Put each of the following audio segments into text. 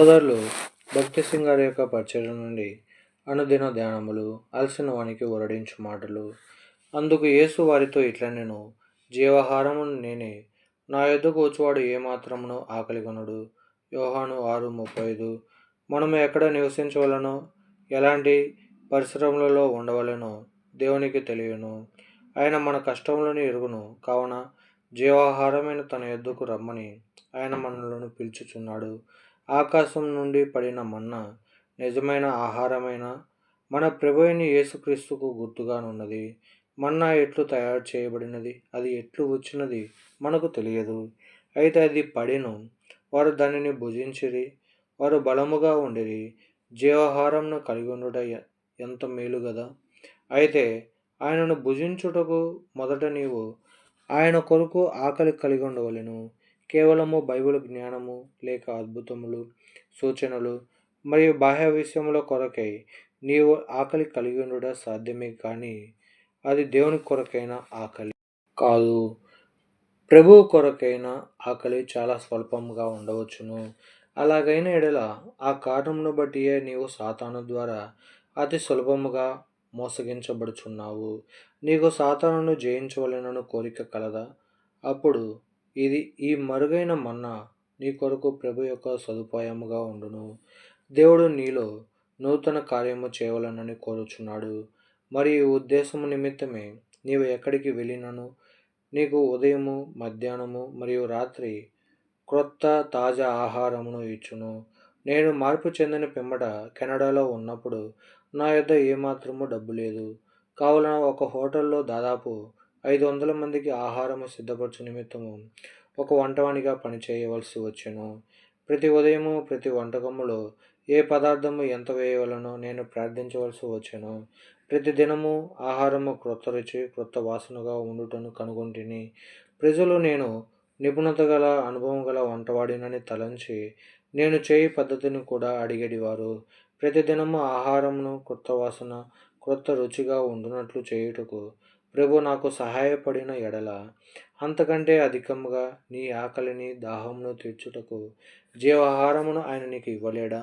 సోదరులు భక్తి సింగ్ గారి యొక్క పరిచయం నుండి అనుదిన ధ్యానములు అలసిన వానికి ఒరడించు మాటలు. అందుకు యేసు వారితో ఇట్లా నేను జీవహారమును నేనే నా ఎద్దుకు వచ్చువాడు ఏమాత్రమును ఆకలిగొనడు యోహాను ఆరు ముప్పై ఐదు మనము ఎక్కడ నివసించవలనో? ఎలాంటి పరిశ్రమలలో ఉండవలెనో? దేవునికి తెలియను. ఆయన మన కష్టములను ఎరుగును. కావున జీవాహారమైన తన ఎద్దుకు రమ్మని ఆయన మనలను పిలుచుచున్నాడు. ఆకాశం నుండి పడిన మన్న నిజమైన ఆహారమైన మన ప్రభు యేసుక్రీస్తుకు గుర్తుగానున్నది. మన్నా ఎట్లు తయారు చేయబడినది అది ఎట్లు వచ్చినది మనకు తెలియదు. అయితే అది పడిను. వారు దానిని భుజించిరి వారు బలముగా ఉండిరి. జీవాహారంను కలిగి ఉండుట ఎంత మేలు కదా అయితే ఆయనను భుజించుటకు మొదట నీవు ఆయన కొరకు ఆకలి కలిగి ఉండవలెను కేవలము బైబిల్ జ్ఞానము లేక అద్భుతములు సూచనలు మరియు బాహ్య విషయముల కొరకై నీవు ఆకలి కలిగి ఉండడం సాధ్యమే కానీ అది దేవుని కొరకైన ఆకలి కాదు. ప్రభు కొరకైన ఆకలి చాలా స్వల్పంగా ఉండవచ్చును. అలాగైన ఎడల ఆ కారణమును బట్టియే నీవు సాతాను ద్వారా అతి సులభముగా మోసగించబడుచున్నావు. నీకు సాతానును జయించవలనను కోరిక కలదా? అప్పుడు ఇది ఈ మరుగైన మన్నా నీ కొరకు ప్రభు యొక్క సదుపాయముగా ఉండును. దేవుడు నీలో నూతన కార్యము చేయవలనని కోరుచున్నాడు. మరి ఈ ఉద్దేశము నిమిత్తమే నీవు ఎక్కడికి వెళ్ళినను? నీకు ఉదయము మధ్యాహ్నము మరియు రాత్రి క్రొత్త తాజా ఆహారమును ఇచ్చును. నేను మార్పు చెందిన పిమ్మట కెనడాలో ఉన్నప్పుడు నా యొద్ద ఏమాత్రము డబ్బు లేదు. కావున ఒక హోటల్లో దాదాపు ఐదు వందల మందికి ఆహారము సిద్ధపరచు నిమిత్తము ఒక వంటవానిగా పనిచేయవలసి వచ్చెను. ప్రతి ఉదయము ప్రతి వంటకములో ఏ పదార్థము ఎంత వేయవలనో నేను ప్రార్థించవలసి వచ్చెను. ప్రతి దినము ఆహారము క్రొత్త రుచి క్రొత్త వాసనగా ఉండుటను కనుగొంటిని. ప్రజలు నేను నిపుణత గల అనుభవం గల వంటవాడినని తలంచి నేను చేయి పద్ధతిని కూడా అడిగేటివారు ప్రతి దినము ఆహారమును క్రొత్త వాసన క్రొత్త రుచిగా ఉండునట్లు చేయుటకు ప్రభు నాకు సహాయపడిన ఎడల అంతకంటే అధికముగా నీ ఆకలిని దాహమును తీర్చుటకు జీవాహారమును ఆయన నీకు ఇవ్వలేడా?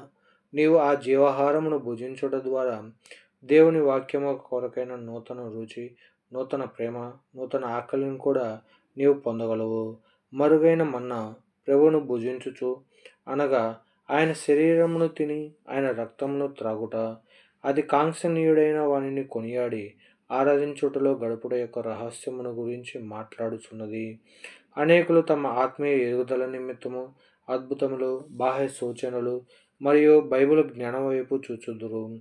నీవు ఆ జీవాహారమును భుజించుట ద్వారా దేవుని వాక్యము కొరకైన నూతన రుచి నూతన ప్రేమ నూతన ఆకలిని కూడా నీవు పొందగలవు. మరుగైన మన్నా ప్రభువును భుజించుచు అనగా ఆయన శరీరమును తిని ఆయన రక్తమును త్రాగుట అది కాంక్షనీయుడైన వానిని కొనియాడి ఆరాధించుటలో గడుపుట యొక్క రహస్యమును గురించి మాట్లాడుచున్నది. అనేకులు తమ ఆత్మీయ ఎదుగుదల నిమిత్తము అద్భుతములు బాహ్య సూచనలు మరియు బైబిల్ జ్ఞానం వైపు చూచుదురు.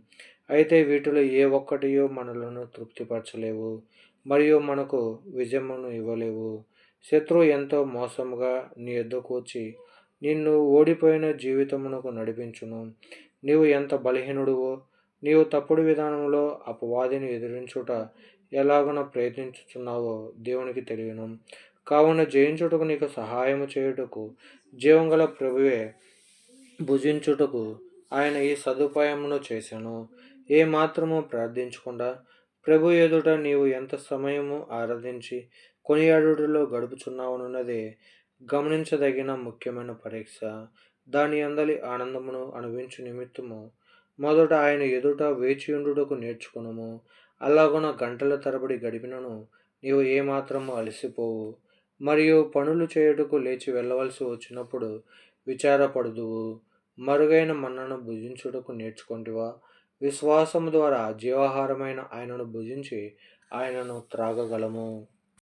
అయితే వీటిలో ఏ ఒక్కటియో మనలను తృప్తిపరచలేవు మరియు మనకు విజయమును ఇవ్వలేవు. శత్రువు ఎంతో మోసముగా నీ ఎద్దకు వచ్చి నిన్ను ఓడిపోయిన జీవితమునకు నడిపించును. నీవు ఎంత బలహీనుడువో నీవు తప్పుడు విధానంలో అపవాదిని ఎదిరించుట ఎలాగున ప్రయత్నించుచున్నావో దేవునికి తెలియను. కావున జయించుటకు నీకు సహాయము చేయుటకు జీవంగల ప్రభువే భుజించుటకు ఆయన ఈ సదుపాయమును చేశాను ఏ మాత్రము ప్రార్థించకుండా ప్రభు ఎదుట నీవు ఎంత సమయము ఆరాధించి కొనియాడుటలో గడుపుచున్నావనున్నదే గమనించదగిన ముఖ్యమైన పరీక్ష. దాని అందలి ఆనందమును అనుభవించు నిమిత్తము మొదట ఆయన ఎదుట వేచియుండుటకు నేర్చుకునము. అలాగున గంటల తరబడి గడిపినను నీవు ఏమాత్రము అలసిపోవు. మరియు పనులు చేయుటకు లేచి వెళ్ళవలసి వచ్చినప్పుడు విచారపడుదువు. మరుగైన మన్నను భుజించుటకు నేర్చుకుంటివా? విశ్వాసము ద్వారా జీవాహారమైన ఆయనను భుజించి ఆయనను త్రాగగలము.